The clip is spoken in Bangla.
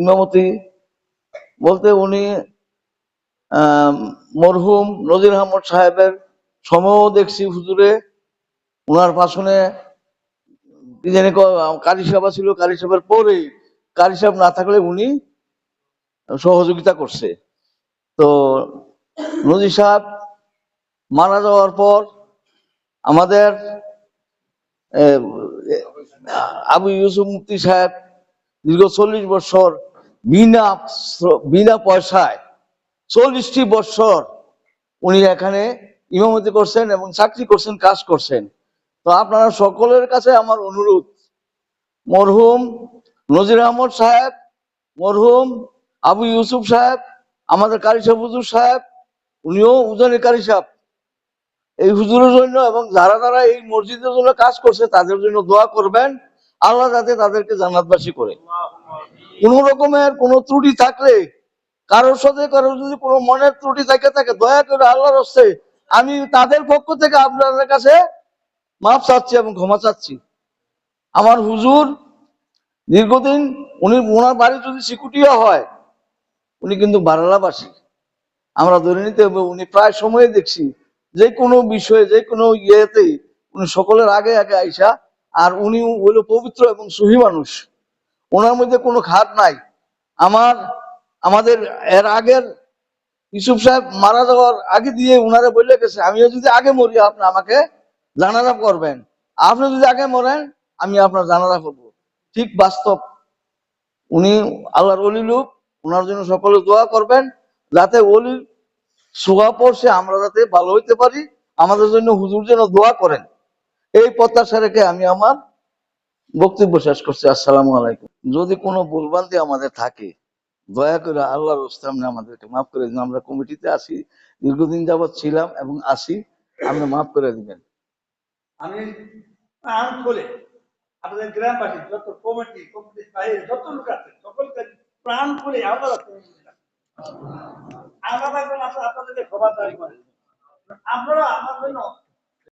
ইমামতি বলতে উনি মরহুম নজির আহমদ সাহেবের সময়ও দেখছি হুজুরে। ওনার পাশনে জানি কারি সাহেবা ছিল কারি সাহেবের পরে কারি সাহেব না থাকলে উনি সহযোগিতা করছে। তো নজির সাহেব মারা যাওয়ার পর আমাদের আবু ইউসুফ মুফতি সাহেব দীর্ঘ চল্লিশ বছর বিনা বিনা পয়সায় চল্লিশটি বছর উনি এখানে ইমামতি করছেন এবং চাকরি করছেন, কাজ করছেন। তো আপনারা সকলের কাছে আমার অনুরোধ, মরহুম নজির আহমদ সাহেব, মরহুম আবু ইউসুফ সাহেব, আমাদের কারি সাহেব, হুজুর সাহেব, উনিও উজানি কারি সাহেব। এই হুজুরের জন্য এবং যারা যারা এই মসজিদের জন্য কাজ করছে, তাদের জন্য দোয়া করবেন। আল্লাহ যাতে তাদেরকে জান্নাতবাসী করে। কোন রকমের কোনো ত্রুটি থাকলে, কারোর সাথে কারোর যদি কোনো মনের ত্রুটি থাকে থাকে দয়া করে আল্লাহর হস্তে আমি তাদের পক্ষ থেকে আপনাদের কাছে মাফ চাচ্ছি এবং ক্ষমা চাচ্ছি। আমার হুজুর দীর্ঘদিন উনি ওনার বাড়ি যদি সিকুটিয়া হয়, উনি কিন্তু বারালাবাসী। আমরা ধরে নিতে হবে উনি প্রায় সময় দেখছি, যে কোনো বিষয়ে, যে কোনো ইয়েতে উনি সকলের আগে আগে আইসা আর উনি হইল পবিত্র এবং সহি মানুষ। ওনার মধ্যে কোনো খাত নাই। আমার, আমাদের এর আগের ইউসুফ সাহেব মারা যাওয়ার আগে দিয়ে উনারা বলে গেছে, আমিও যদি আগে মরি, আপনি আমাকে জানাজা করবেন। আপনি যদি আগে মরেন, আমি আপনার জানাজা করব। ঠিক বাস্তব। উনি আল্লাহর অলি লোক ওনার জন্য সকলে দোয়া করবেন, যাতে অলি সোয়া পড়ছে আমরা যাতে ভালো হইতে পারি, আমাদের জন্য হুজুর যেন দোয়া করেন। এই প্রত্যাশা রেখে আমি আমার বক্তব্য শেষ করছি। আসসালামু আলাইকুম। যদি কোনো ভুলভ্রান্তি আমাদের থাকে, দয়া করে আল্লাহর সামনে আমাদেরকে মাফ করে দিন। আমরা কমিটিতে আসি দীর্ঘদিন যাবৎ ছিলাম এবং আসি আপনি মাফ করে দিবেন। আমি আপনাদের গ্রামবাসী, যত কমিটি যত লোক আছে, সকলকে প্রাণ খবরদারি করেন আপনারা আমার জন্য